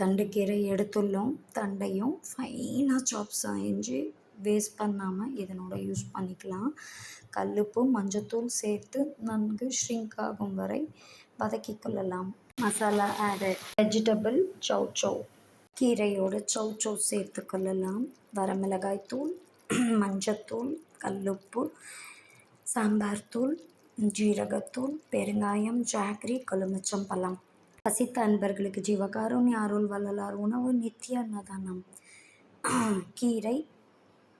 தண்டுக்கீரை எடுத்துள்ளோம். தண்டையும் ஃபைனாக சாப் செஞ்சு வேஸ்ட் பண்ணாமல் இதனோட யூஸ் பண்ணிக்கலாம். கல்லுப்பு மஞ்சத்தூள் சேர்த்து நன்கு ஷ்ரிங்க் ஆகும் வரை வதக்கி கொள்ளலாம். மசாலா ஆடு வெஜிடபிள் சௌ சௌ கீரையோடு சௌ சௌ சேர்த்து கொள்ளலாம். வரமிளகாய் தூள் மஞ்சத்தூள் கல்லுப்பு சாம்பார் தூள் ஜீரகத்தூள் பெருங்காயம் ஜாக்ரி கொழுமிச்சம்பழம் பசித்த அன்பர்களுக்கு ஜீவகாருண்ய அருள் வள்ளலார் உணவு நித்திய அன்னதானம். கீரை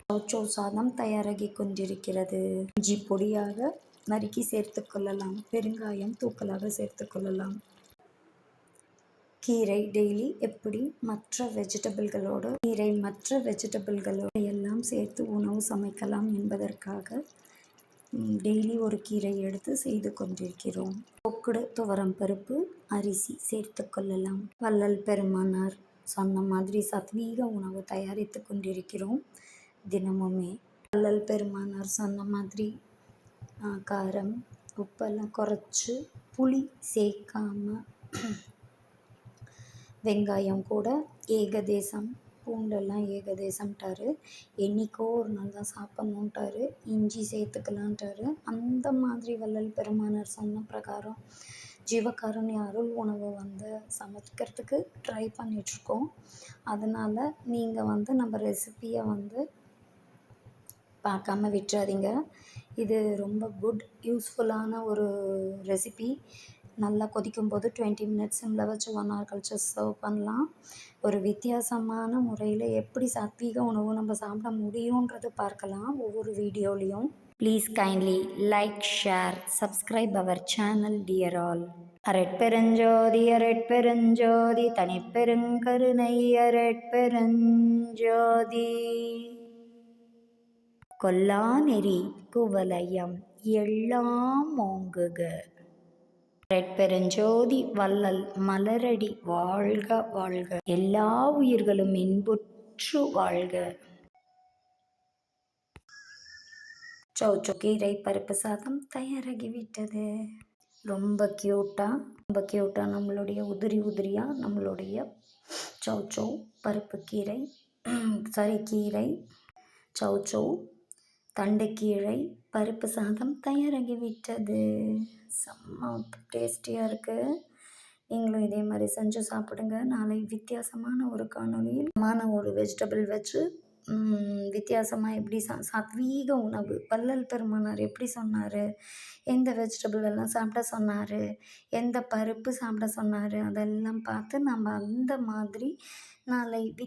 சௌச்சோ சாதம் தயாராகி கொண்டிருக்கிறது. இஞ்சி பொடியாக நறுக்கி சேர்த்து கொள்ளலாம். பெருங்காயம் தூக்கலாக சேர்த்து கொள்ளலாம். கீரை டெய்லி எப்படி மற்ற வெஜிடபிள்களோடு கீரை மற்ற வெஜிடபிள்களோடு எல்லாம் சேர்த்து உணவு சமைக்கலாம் என்பதற்காக டெய்லி ஒரு கீரை எடுத்து செய்து கொண்டிருக்கிறோம். கொக்குடு துவரம் பருப்பு அரிசி சேர்த்து கொள்ளலாம். வள்ளல் பெருமானார் சொன்ன மாதிரி சத்வீக உணவு தயாரித்து கொண்டிருக்கிறோம் தினமுமே. வள்ளல் பெருமானார் சொன்ன மாதிரி காரம் உப்பெல்லாம் குறைச்சி புளி சேர்க்காம வெங்காயம் கூட ஏகதேசம் பூண்டெல்லாம் ஏகதேசம்ட்டாரு. என்றைக்கோ ஒரு நாள் தான் சாப்பிட்ணுன்ட்டாரு இஞ்சி சேர்த்துக்கலான்ட்டாரு அந்த மாதிரி வள்ளல் பெருமானார் சொன்ன பிரகாரம் ஜீவகாருண்ய அருள் உணவு வந்து சமைக்கிறதுக்கு ட்ரை பண்ணிகிட்ருக்கோம் அதனால் நீங்கள் வந்து நம்ம ரெசிப்பியை வந்து பார்க்காம விட்டுறாதீங்க. இது ரொம்ப குட் யூஸ்ஃபுல்லான ஒரு ரெசிபி நல்லா கொதிக்கும் போது டுவெண்ட்டி மினிட்ஸ் சிம்மில் வச்சு ஒன் ஹவர் கழிச்சு சர்வ் பண்ணலாம். ஒரு வித்தியாசமான முறையில் எப்படி சத்வீக உணவு நம்ம சாப்பிட முடியுன்றது பார்க்கலாம் ஒவ்வொரு வீடியோலையும். Please kindly like share subscribe our channel dear all அரட்பெருஞ்சோதி அரட்பெருஞ்சோதி தனிப்பெருங்கருணை அரட்பெருஞ்சோதி கொல்லாநெறி குவலயம் எல்லாம் ஓங்குக. ரெட்பெருஞ்சோதி வள்ளல் மலரடி வாழ்க வாழ்க. எல்லா உயிர்களும் இன்புற்று வாழ்க. சௌச்சோ கீரை பருப்பு சாதம் தயாராகிவிட்டது. ரொம்ப க்யூட்டாக ரொம்ப க்யூட்டாக நம்மளுடைய உதிரி உதிரியாக நம்மளுடைய சௌச்சோ பருப்பு கீரை சாரி கீரை சௌச்சோ தண்டுக்கீரை பருப்பு சாதம் தயாராகிவிட்டது. செம்ம டேஸ்டியாக இருக்குது நீங்களும் இதே மாதிரி செஞ்சு சாப்பிடுங்க. நாளை வித்தியாசமான ஒரு காணொலியில் மான ஒரு வெஜிடபிள் வச்சு வித்தியாசமாக எப்படி சா சாத்வீக உணவு பல்லல் பெருமானார் எப்படி சொன்னார்? எந்த வெஜிடபிள் எல்லாம் சாப்பிட சொன்னார்? எந்த பருப்பு சாப்பிட சொன்னார்? அதெல்லாம் பார்த்து நம்ம அந்த மாதிரி நாளை வித்